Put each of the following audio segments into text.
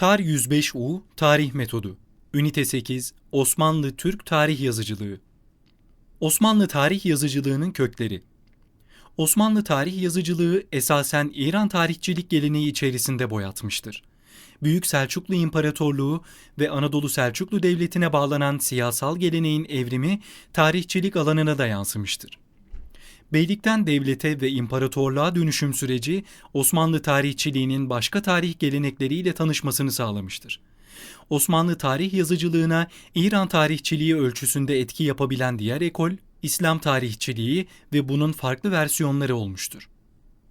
TAR 105U Tarih Metodu Ünite 8 Osmanlı Türk Tarih Yazıcılığı Osmanlı tarih yazıcılığının kökleri Osmanlı tarih yazıcılığı esasen İran tarihçilik geleneği içerisinde boyatmıştır. Büyük Selçuklu İmparatorluğu ve Anadolu Selçuklu Devleti'ne bağlanan siyasal geleneğin evrimi tarihçilik alanına da yansımıştır. Beylikten devlete ve imparatorluğa dönüşüm süreci Osmanlı tarihçiliğinin başka tarih gelenekleriyle tanışmasını sağlamıştır. Osmanlı tarih yazıcılığına İran tarihçiliği ölçüsünde etki yapabilen diğer ekol, İslam tarihçiliği ve bunun farklı versiyonları olmuştur.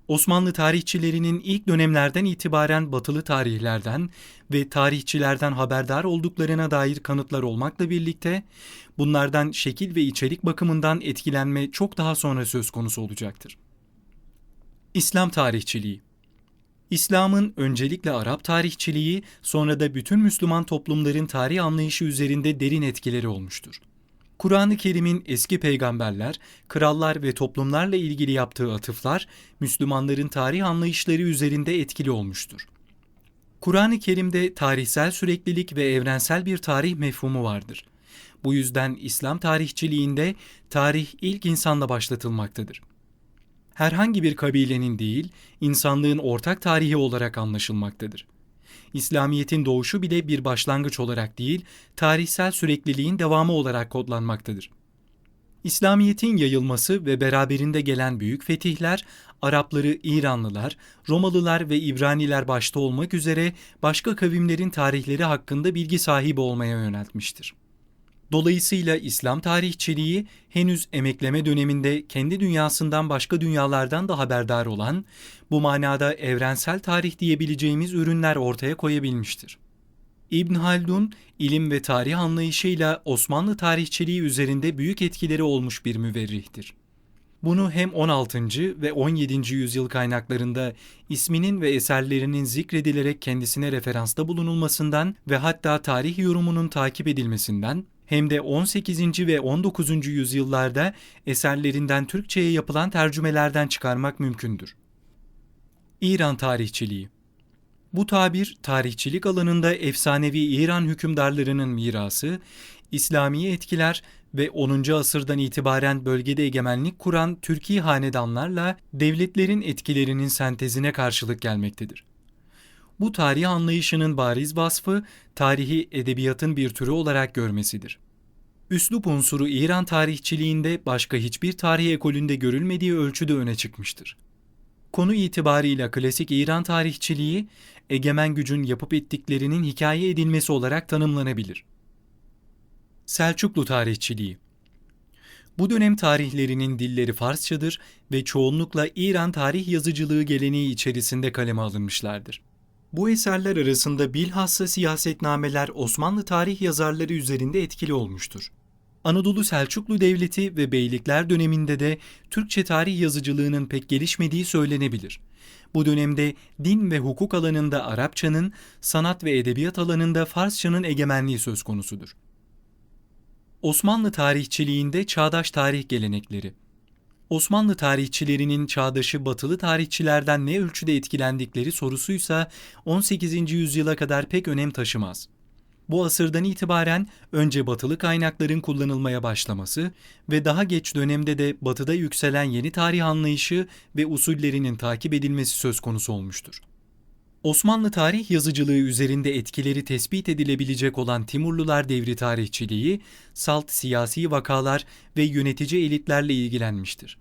Osmanlı tarihçilerinin ilk dönemlerden itibaren batılı tarihlerden ve tarihçilerden haberdar olduklarına dair kanıtlar olmakla birlikte bunlardan şekil ve içerik bakımından etkilenme çok daha sonra söz konusu olacaktır. İslam tarihçiliği İslam'ın öncelikle Arap tarihçiliği, sonra da bütün Müslüman toplumların tarih anlayışı üzerinde derin etkileri olmuştur. Kur'an-ı Kerim'in eski peygamberler, krallar ve toplumlarla ilgili yaptığı atıflar, Müslümanların tarih anlayışları üzerinde etkili olmuştur. Kur'an-ı Kerim'de tarihsel süreklilik ve evrensel bir tarih mefhumu vardır. Bu yüzden İslam tarihçiliğinde tarih ilk insanla başlatılmaktadır. Herhangi bir kabilenin değil, insanlığın ortak tarihi olarak anlaşılmaktadır. İslamiyet'in doğuşu bile bir başlangıç olarak değil, tarihsel sürekliliğin devamı olarak kodlanmaktadır. İslamiyet'in yayılması ve beraberinde gelen büyük fetihler, Arapları İranlılar, Romalılar ve İbraniler başta olmak üzere başka kavimlerin tarihleri hakkında bilgi sahibi olmaya yöneltmiştir. Dolayısıyla İslam tarihçiliği henüz emekleme döneminde kendi dünyasından başka dünyalardan da haberdar olan, bu manada evrensel tarih diyebileceğimiz ürünler ortaya koyabilmiştir. İbn Haldun, ilim ve tarih anlayışıyla Osmanlı tarihçiliği üzerinde büyük etkileri olmuş bir müverrihtir. Bunu hem 16. ve 17. yüzyıl kaynaklarında isminin ve eserlerinin zikredilerek kendisine referansta bulunulmasından ve hatta tarih yorumunun takip edilmesinden hem de 18. ve 19. yüzyıllarda eserlerinden Türkçe'ye yapılan tercümelerden çıkarmak mümkündür. İran tarihçiliği bu tabir tarihçilik alanında efsanevi İran hükümdarlarının mirası, İslami etkiler ve 10. asırdan itibaren bölgede egemenlik kuran Türkiye hanedanlarla devletlerin etkilerinin sentezine karşılık gelmektedir. Bu tarih anlayışının bariz vasfı tarihi edebiyatın bir türü olarak görmesidir. Üslup unsuru İran tarihçiliğinde başka hiçbir tarih ekolünde görülmediği ölçüde öne çıkmıştır. Konu itibarıyla klasik İran tarihçiliği, egemen gücün yapıp ettiklerinin hikaye edilmesi olarak tanımlanabilir. Selçuklu tarihçiliği Bu dönem tarihlerinin dilleri Farsçadır ve çoğunlukla İran tarih yazıcılığı geleneği içerisinde kaleme alınmışlardır. Bu eserler arasında bilhassa siyasetnameler Osmanlı tarih yazarları üzerinde etkili olmuştur. Anadolu Selçuklu Devleti ve beylikler döneminde de Türkçe tarih yazıcılığının pek gelişmediği söylenebilir. Bu dönemde din ve hukuk alanında Arapçanın, sanat ve edebiyat alanında Farsçanın egemenliği söz konusudur. Osmanlı tarihçiliğinde çağdaş tarih gelenekleri Osmanlı tarihçilerinin çağdaşı batılı tarihçilerden ne ölçüde etkilendikleri sorusuysa 18. yüzyıla kadar pek önem taşımaz. Bu asırdan itibaren önce batılı kaynakların kullanılmaya başlaması ve daha geç dönemde de batıda yükselen yeni tarih anlayışı ve usullerinin takip edilmesi söz konusu olmuştur. Osmanlı tarih yazıcılığı üzerinde etkileri tespit edilebilecek olan Timurlular devri tarihçiliği, salt siyasi vakalar ve yönetici elitlerle ilgilenmiştir.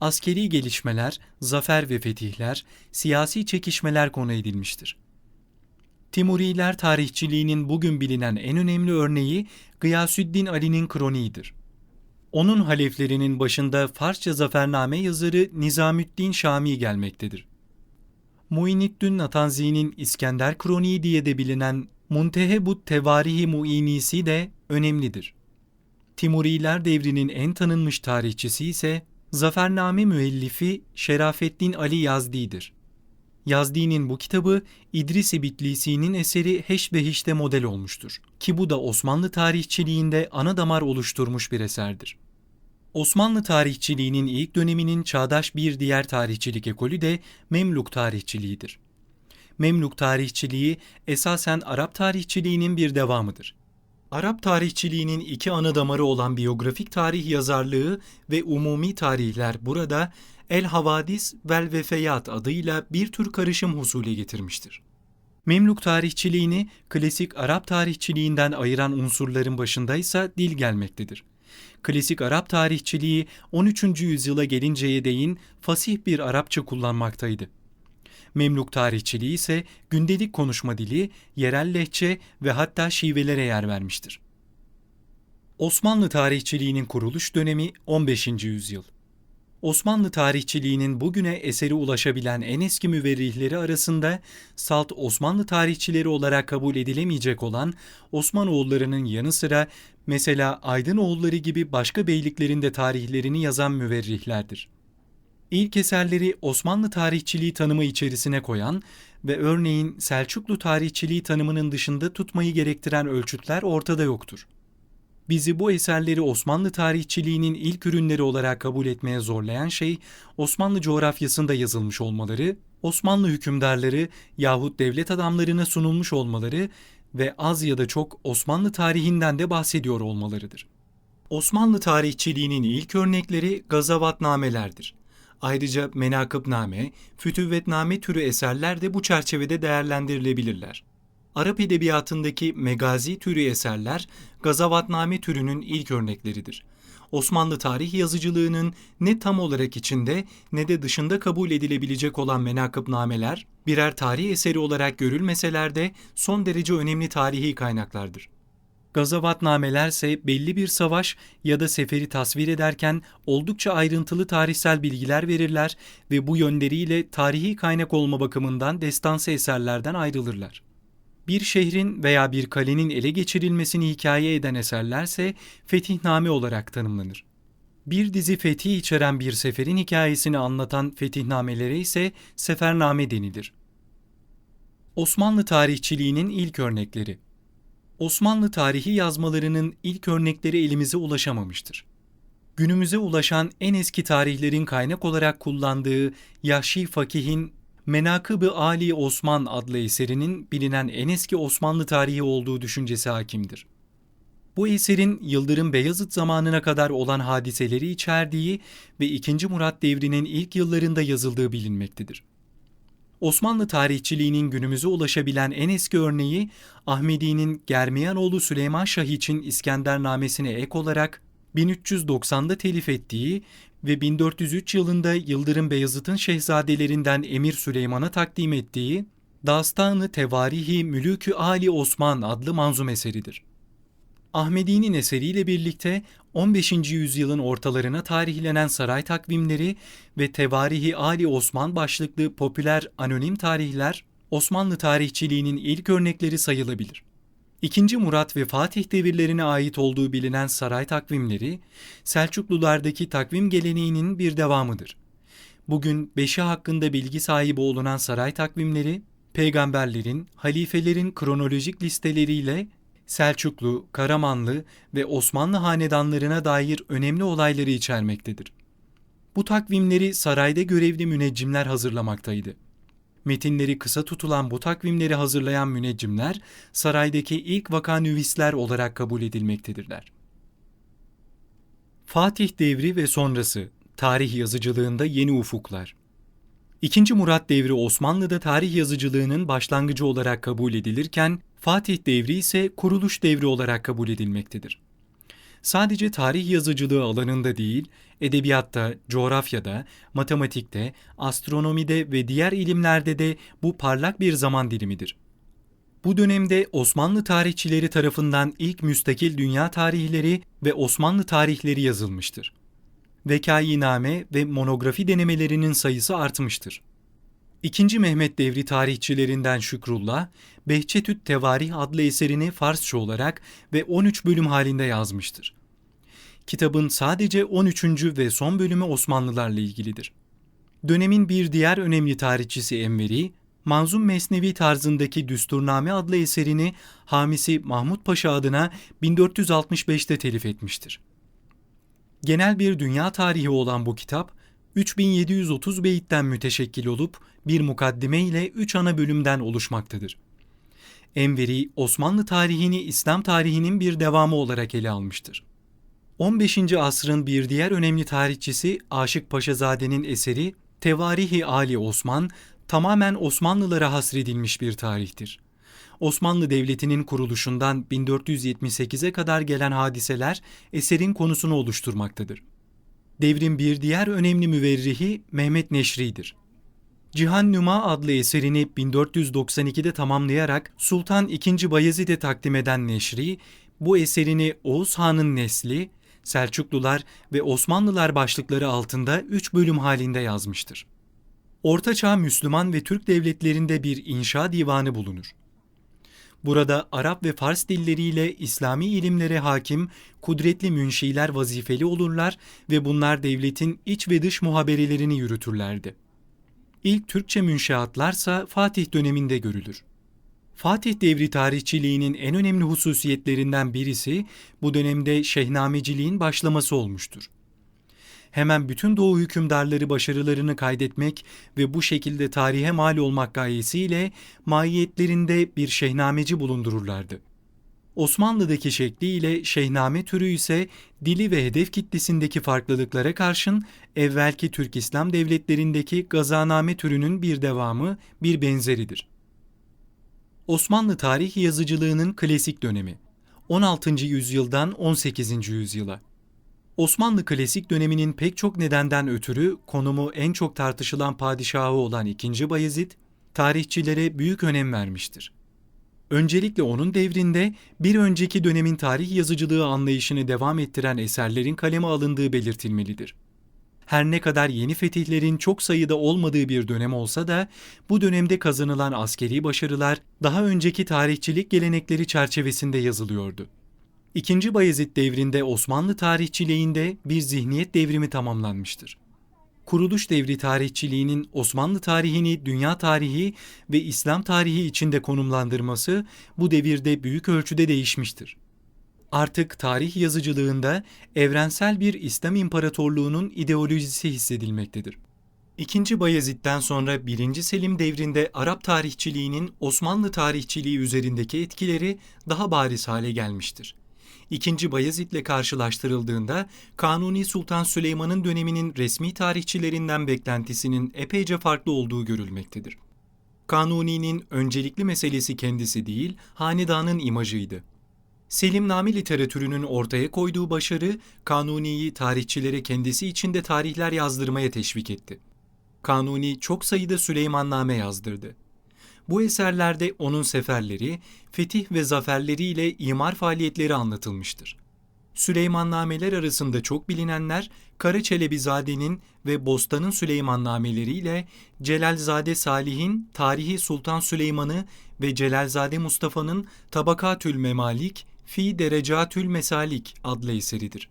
Askeri gelişmeler, zafer ve fetihler, siyasi çekişmeler konu edilmiştir. Timuriler tarihçiliğinin bugün bilinen en önemli örneği Gıyasüddin Ali'nin kroniğidir. Onun haleflerinin başında Farsça zafername yazarı Nizamüddin Şami gelmektedir. Muiniddin Natanzi'nin İskender Kroniği diye de bilinen Muntehebut Tevarihi Muinisi de önemlidir. Timuriler devrinin en tanınmış tarihçisi ise Zafername müellifi Şerafettin Ali Yazdi'dir. Yazdi'nin bu kitabı İdris-i Bitlisi'nin eseri Heşbehiş'te model olmuştur. Ki bu da Osmanlı tarihçiliğinde ana damar oluşturmuş bir eserdir. Osmanlı tarihçiliğinin ilk döneminin çağdaş bir diğer tarihçilik ekolü de Memluk tarihçiliğidir. Memluk tarihçiliği esasen Arap tarihçiliğinin bir devamıdır. Arap tarihçiliğinin iki ana damarı olan biyografik tarih yazarlığı ve umumi tarihler burada El Havadis vel Vefeyat adıyla bir tür karışım husule getirmiştir. Memluk tarihçiliğini klasik Arap tarihçiliğinden ayıran unsurların başında ise dil gelmektedir. Klasik Arap tarihçiliği 13. yüzyıla gelinceye değin fasih bir Arapça kullanmaktaydı. Memluk tarihçiliği ise gündelik konuşma dili, yerel lehçe ve hatta şivelere yer vermiştir. Osmanlı tarihçiliğinin kuruluş dönemi 15. yüzyıl. Osmanlı tarihçiliğinin bugüne eseri ulaşabilen en eski müverrihleri arasında salt Osmanlı tarihçileri olarak kabul edilemeyecek olan Osmanoğullarının yanı sıra mesela Aydınoğulları gibi başka beyliklerin de tarihlerini yazan müverrihlerdir. İlk eserleri Osmanlı tarihçiliği tanımı içerisine koyan ve örneğin Selçuklu tarihçiliği tanımının dışında tutmayı gerektiren ölçütler ortada yoktur. Bizi bu eserleri Osmanlı tarihçiliğinin ilk ürünleri olarak kabul etmeye zorlayan şey Osmanlı coğrafyasında yazılmış olmaları, Osmanlı hükümdarları yahut devlet adamlarına sunulmuş olmaları ve az ya da çok Osmanlı tarihinden de bahsediyor olmalarıdır. Osmanlı tarihçiliğinin ilk örnekleri gazavatnamelerdir. Ayrıca menakıbname, fütüvvetname türü eserler de bu çerçevede değerlendirilebilirler. Arap edebiyatındaki megazi türü eserler gazavatname türünün ilk örnekleridir. Osmanlı tarih yazıcılığının ne tam olarak içinde ne de dışında kabul edilebilecek olan menakıbnameler birer tarih eseri olarak görülmeseler de son derece önemli tarihi kaynaklardır. Gazavatnameler ise belli bir savaş ya da seferi tasvir ederken oldukça ayrıntılı tarihsel bilgiler verirler ve bu yönleriyle tarihi kaynak olma bakımından destansı eserlerden ayrılırlar. Bir şehrin veya bir kalenin ele geçirilmesini hikaye eden eserlerse fetihname olarak tanımlanır. Bir dizi fetih içeren bir seferin hikayesini anlatan fetihnamelere ise sefername denilir. Osmanlı tarihçiliğinin ilk örnekleri Osmanlı tarihi yazmalarının ilk örnekleri elimize ulaşamamıştır. Günümüze ulaşan en eski tarihlerin kaynak olarak kullandığı Yahşi Fakih'in Menakıb-ı Ali Osman adlı eserinin bilinen en eski Osmanlı tarihi olduğu düşüncesi hakimdir. Bu eserin Yıldırım Beyazıt zamanına kadar olan hadiseleri içerdiği ve 2. Murat devrinin ilk yıllarında yazıldığı bilinmektedir. Osmanlı tarihçiliğinin günümüze ulaşabilen en eski örneği Ahmedi'nin Germiyanoğlu Süleyman Şah için İskendernamesine ek olarak 1390'da telif ettiği ve 1403 yılında Yıldırım Beyazıt'ın şehzadelerinden Emir Süleyman'a takdim ettiği Dastanı Tevarihi Mülükü Ali Osman adlı manzum eseridir. Ahmedi'nin eseriyle birlikte 15. yüzyılın ortalarına tarihlenen saray takvimleri ve Tevarihi Ali Osman başlıklı popüler anonim tarihler Osmanlı tarihçiliğinin ilk örnekleri sayılabilir. İkinci Murat ve Fatih devirlerine ait olduğu bilinen saray takvimleri, Selçuklulardaki takvim geleneğinin bir devamıdır. Bugün beşi hakkında bilgi sahibi olunan saray takvimleri, peygamberlerin, halifelerin kronolojik listeleriyle Selçuklu, Karamanlı ve Osmanlı hanedanlarına dair önemli olayları içermektedir. Bu takvimleri sarayda görevli müneccimler hazırlamaktaydı. Metinleri kısa tutulan bu takvimleri hazırlayan müneccimler saraydaki ilk vakanüvisler olarak kabul edilmektedirler. Fatih devri ve sonrası tarih yazıcılığında yeni ufuklar. İkinci Murat devri Osmanlı'da tarih yazıcılığının başlangıcı olarak kabul edilirken Fatih devri ise kuruluş devri olarak kabul edilmektedir. Sadece tarih yazıcılığı alanında değil, edebiyatta, coğrafyada, matematikte, astronomide ve diğer ilimlerde de bu parlak bir zaman dilimidir. Bu dönemde Osmanlı tarihçileri tarafından ilk müstakil dünya tarihleri ve Osmanlı tarihleri yazılmıştır. Vekainame ve monografi denemelerinin sayısı artmıştır. İkinci Mehmet devri tarihçilerinden Şükrullah, Behçetüt Tevarih adlı eserini Farsça olarak ve 13 bölüm halinde yazmıştır. Kitabın sadece 13. ve son bölümü Osmanlılarla ilgilidir. Dönemin bir diğer önemli tarihçisi Enveri, Manzum Mesnevi tarzındaki Düsturname adlı eserini Hamisi Mahmut Paşa adına 1465'te telif etmiştir. Genel bir dünya tarihi olan bu kitap, 3730 beyitten müteşekkil olup bir mukaddime ile üç ana bölümden oluşmaktadır. Enveri, Osmanlı tarihini İslam tarihinin bir devamı olarak ele almıştır. 15. asrın bir diğer önemli tarihçisi Aşık Paşazade'nin eseri Tevarihi Ali Osman tamamen Osmanlılara hasredilmiş bir tarihtir. Osmanlı Devleti'nin kuruluşundan 1478'e kadar gelen hadiseler eserin konusunu oluşturmaktadır. Devrin bir diğer önemli müverrihi Mehmet Neşri'dir. Cihan Numa adlı eserini 1492'de tamamlayarak Sultan II. Bayezid'e takdim eden Neşri, bu eserini Oğuz Han'ın nesli, Selçuklular ve Osmanlılar başlıkları altında üç bölüm halinde yazmıştır. Ortaçağ Müslüman ve Türk devletlerinde bir inşa divanı bulunur. Burada Arap ve Fars dilleriyle İslami ilimlere hakim kudretli münşiler vazifeli olurlar ve bunlar devletin iç ve dış muhaberelerini yürütürlerdi. İlk Türkçe münşeatlarsa Fatih döneminde görülür. Fatih devri tarihçiliğinin en önemli hususiyetlerinden birisi bu dönemde şehnameciliğin başlaması olmuştur. Hemen bütün Doğu hükümdarları başarılarını kaydetmek ve bu şekilde tarihe mal olmak gayesiyle mahiyetlerinde bir şehnameci bulundururlardı. Osmanlı'daki şekliyle şehname türü ise dili ve hedef kitlesindeki farklılıklara karşın evvelki Türk İslam devletlerindeki gazaname türünün bir devamı, bir benzeridir. Osmanlı tarih yazıcılığının klasik dönemi 16. yüzyıldan 18. yüzyıla Osmanlı klasik döneminin pek çok nedenden ötürü konumu en çok tartışılan padişahı olan 2. Bayezid, tarihçilere büyük önem vermiştir. Öncelikle onun devrinde bir önceki dönemin tarih yazıcılığı anlayışını devam ettiren eserlerin kaleme alındığı belirtilmelidir. Her ne kadar yeni fetihlerin çok sayıda olmadığı bir dönem olsa da bu dönemde kazanılan askeri başarılar daha önceki tarihçilik gelenekleri çerçevesinde yazılıyordu. İkinci Bayezid devrinde Osmanlı tarihçiliğinde bir zihniyet devrimi tamamlanmıştır. Kuruluş devri tarihçiliğinin Osmanlı tarihini dünya tarihi ve İslam tarihi içinde konumlandırması bu devirde büyük ölçüde değişmiştir. Artık tarih yazıcılığında evrensel bir İslam İmparatorluğu'nun ideolojisi hissedilmektedir. İkinci Bayezid'den sonra 1. Selim devrinde Arap tarihçiliğinin Osmanlı tarihçiliği üzerindeki etkileri daha bariz hale gelmiştir. II. Bayezid'le karşılaştırıldığında Kanuni Sultan Süleyman'ın döneminin resmi tarihçilerinden beklentisinin epeyce farklı olduğu görülmektedir. Kanuni'nin öncelikli meselesi kendisi değil, hanedanın imajıydı. Selimname literatürünün ortaya koyduğu başarı, Kanuni'yi tarihçilere kendisi içinde tarihler yazdırmaya teşvik etti. Kanuni çok sayıda Süleymanname yazdırdı. Bu eserlerde onun seferleri, fetih ve zaferleriyle imar faaliyetleri anlatılmıştır. Süleymannameler arasında çok bilinenler Kara Çelebizade'nin ve Bostan'ın Süleymannameleriyle Celalzade Salih'in Tarihi Sultan Süleyman'ı ve Celalzade Mustafa'nın Tabakatül Memalik fi Derecatül Mesalik adlı eseridir.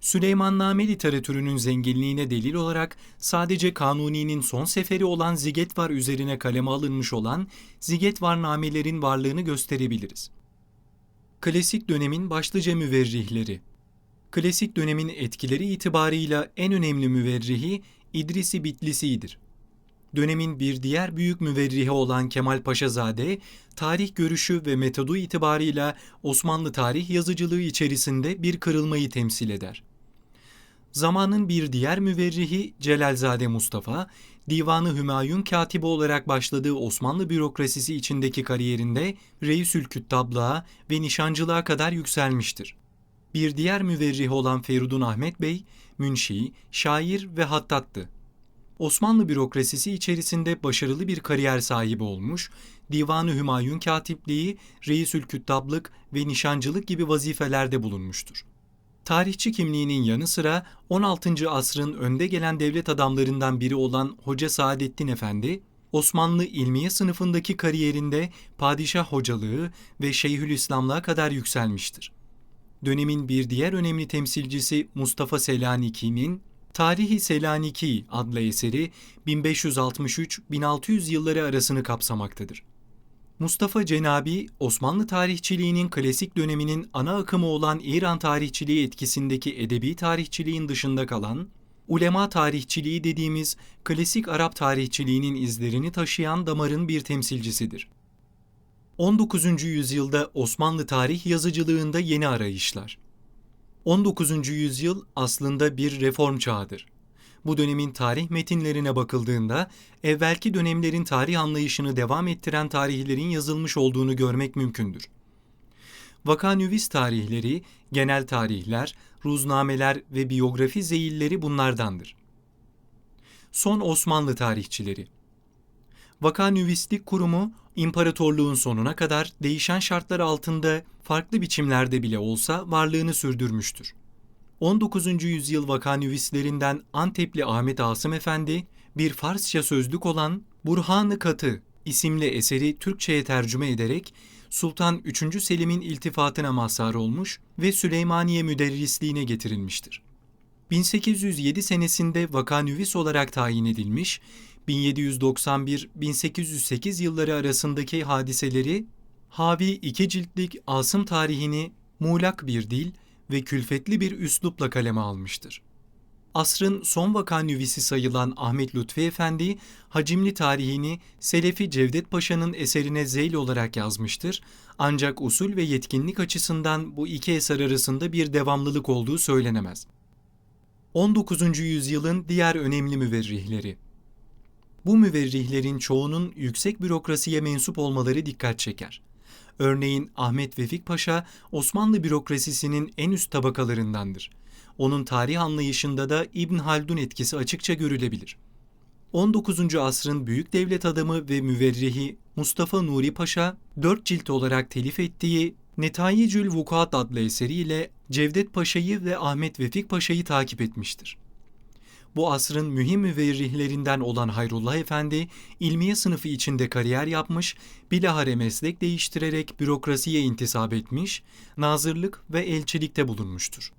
Süleymanname literatürünün zenginliğine delil olarak sadece Kanuni'nin son seferi olan Zigetvar üzerine kaleme alınmış olan Zigetvar namelerin varlığını gösterebiliriz. Klasik dönemin başlıca müverrihleri Klasik dönemin etkileri itibarıyla en önemli müverrihi İdrisi Bitlisi'dir. Dönemin bir diğer büyük müverrihi olan Kemal Paşazade, tarih görüşü ve metodu itibarıyla Osmanlı tarih yazıcılığı içerisinde bir kırılmayı temsil eder. Zamanın bir diğer müverrihi Celalzade Mustafa, Divanı Hümayun katibi olarak başladığı Osmanlı bürokrasisi içindeki kariyerinde Reisül Küttablığa ve nişancılığa kadar yükselmiştir. Bir diğer müverrih olan Ferudun Ahmet Bey, münşi, şair ve hattattı. Osmanlı bürokrasisi içerisinde başarılı bir kariyer sahibi olmuş, Divanı Hümayun katipliği, Reisül Küttablık ve nişancılık gibi vazifelerde bulunmuştur. Tarihçi kimliğinin yanı sıra 16. asrın önde gelen devlet adamlarından biri olan Hoca Saadettin Efendi, Osmanlı ilmiye sınıfındaki kariyerinde padişah hocalığı ve Şeyhülislamlığa kadar yükselmiştir. Dönemin bir diğer önemli temsilcisi Mustafa Selaniki'nin Tarihi Selaniki adlı eseri 1563-1600 yılları arasını kapsamaktadır. Mustafa Cenabi, Osmanlı tarihçiliğinin klasik döneminin ana akımı olan İran tarihçiliği etkisindeki edebi tarihçiliğin dışında kalan, ulema tarihçiliği dediğimiz klasik Arap tarihçiliğinin izlerini taşıyan damarın bir temsilcisidir. 19. yüzyılda Osmanlı tarih yazıcılığında yeni arayışlar. 19. yüzyıl aslında bir reform çağıdır. Bu dönemin tarih metinlerine bakıldığında evvelki dönemlerin tarih anlayışını devam ettiren tarihlerin yazılmış olduğunu görmek mümkündür. Vakanüvis tarihleri, genel tarihler, ruznameler ve biyografi zeyilleri bunlardandır. Son Osmanlı tarihçileri Vakanüvislik Kurumu, imparatorluğun sonuna kadar değişen şartlar altında farklı biçimlerde bile olsa varlığını sürdürmüştür. 19. yüzyıl vakanüvislerinden Antepli Ahmet Asım Efendi, bir Farsça sözlük olan Burhan-ı Katı isimli eseri Türkçe'ye tercüme ederek Sultan 3. Selim'in iltifatına mazhar olmuş ve Süleymaniye müderrisliğine getirilmiştir. 1807 senesinde vakanüvis olarak tayin edilmiş, 1791-1808 yılları arasındaki hadiseleri Havi iki ciltlik Asım tarihini muğlak bir dil ve külfetli bir üslupla kaleme almıştır. Asrın son vakanüvisi sayılan Ahmet Lütfi Efendi, hacimli tarihini Selefi Cevdet Paşa'nın eserine zeyl olarak yazmıştır. Ancak usul ve yetkinlik açısından bu iki eser arasında bir devamlılık olduğu söylenemez. 19. yüzyılın diğer önemli müverrihleri Bu müverrihlerin çoğunun yüksek bürokrasiye mensup olmaları dikkat çeker. Örneğin Ahmet Vefik Paşa, Osmanlı bürokrasisinin en üst tabakalarındandır onun tarih anlayışında da İbn Haldun etkisi açıkça görülebilir. 19. asrın büyük devlet adamı ve müverrihi Mustafa Nuri Paşa, dört cilt olarak telif ettiği Netayicül Vukuat adlı eseriyle Cevdet Paşa'yı ve Ahmet Vefik Paşa'yı takip etmiştir. Bu asrın mühim müverrihlerinden olan Hayrullah Efendi, ilmiye sınıfı içinde kariyer yapmış, bilahare meslek değiştirerek bürokrasiye intisap etmiş, nazırlık ve elçilikte bulunmuştur.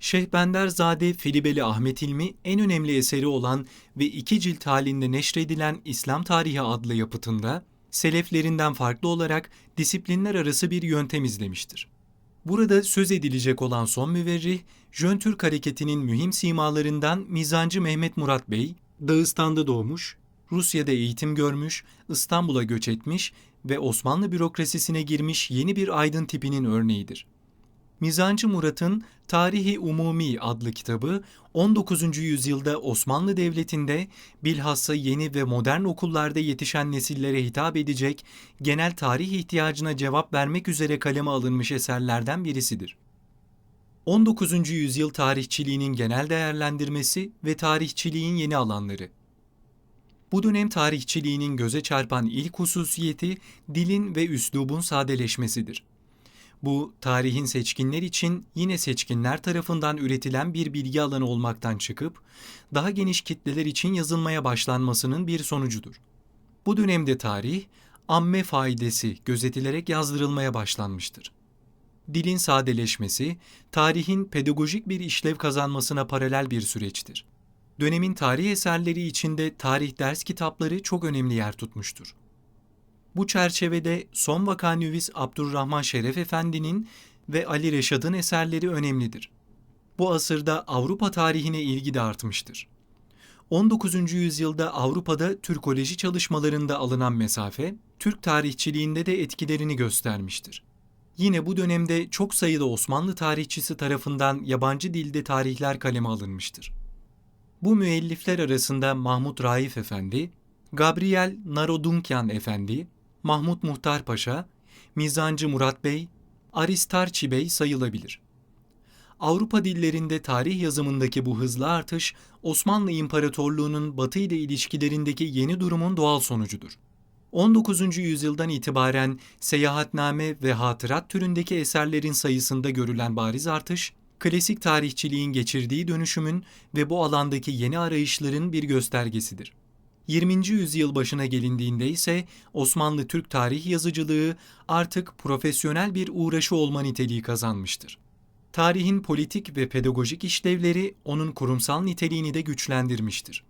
Şehbenderzade Filibeli Ahmet İlmi en önemli eseri olan ve iki cilt halinde neşredilen İslam Tarihi adlı yapıtında, seleflerinden farklı olarak disiplinler arası bir yöntem izlemiştir. Burada söz edilecek olan son müverrih, Jön Türk hareketinin mühim simalarından Mizancı Mehmet Murat Bey, Dağıstan'da doğmuş, Rusya'da eğitim görmüş, İstanbul'a göç etmiş ve Osmanlı bürokrasisine girmiş yeni bir aydın tipinin örneğidir. Mizancı Murat'ın Tarihi Umumi adlı kitabı 19. yüzyılda Osmanlı Devleti'nde bilhassa yeni ve modern okullarda yetişen nesillere hitap edecek genel tarih ihtiyacına cevap vermek üzere kaleme alınmış eserlerden birisidir. 19. yüzyıl tarihçiliğinin genel değerlendirmesi ve tarihçiliğin yeni alanları. Bu dönem tarihçiliğinin göze çarpan ilk hususiyeti dilin ve üslubun sadeleşmesidir. Bu tarihin seçkinler için yine seçkinler tarafından üretilen bir bilgi alanı olmaktan çıkıp daha geniş kitleler için yazılmaya başlanmasının bir sonucudur. Bu dönemde tarih amme faidesi gözetilerek yazdırılmaya başlanmıştır. Dilin sadeleşmesi, tarihin pedagojik bir işlev kazanmasına paralel bir süreçtir. Dönemin tarih eserleri içinde tarih ders kitapları çok önemli yer tutmuştur. Bu çerçevede son vakanüvis Abdurrahman Şeref Efendi'nin ve Ali Reşad'ın eserleri önemlidir. Bu asırda Avrupa tarihine ilgi de artmıştır. 19. yüzyılda Avrupa'da Türkoloji çalışmalarında alınan mesafe, Türk tarihçiliğinde de etkilerini göstermiştir. Yine bu dönemde çok sayıda Osmanlı tarihçisi tarafından yabancı dilde tarihler kaleme alınmıştır. Bu müellifler arasında Mahmut Raif Efendi, Gabriel Narodunkyan Efendi, Mahmut Muhtar Paşa, Mizancı Murat Bey, Aristarçi Bey sayılabilir. Avrupa dillerinde tarih yazımındaki bu hızlı artış, Osmanlı İmparatorluğu'nun Batı ile ilişkilerindeki yeni durumun doğal sonucudur. 19. yüzyıldan itibaren seyahatname ve hatırat türündeki eserlerin sayısında görülen bariz artış, klasik tarihçiliğin geçirdiği dönüşümün ve bu alandaki yeni arayışların bir göstergesidir. 20. yüzyıl başına gelindiğinde ise Osmanlı Türk tarih yazıcılığı artık profesyonel bir uğraşı olma niteliği kazanmıştır. Tarihin politik ve pedagojik işlevleri onun kurumsal niteliğini de güçlendirmiştir.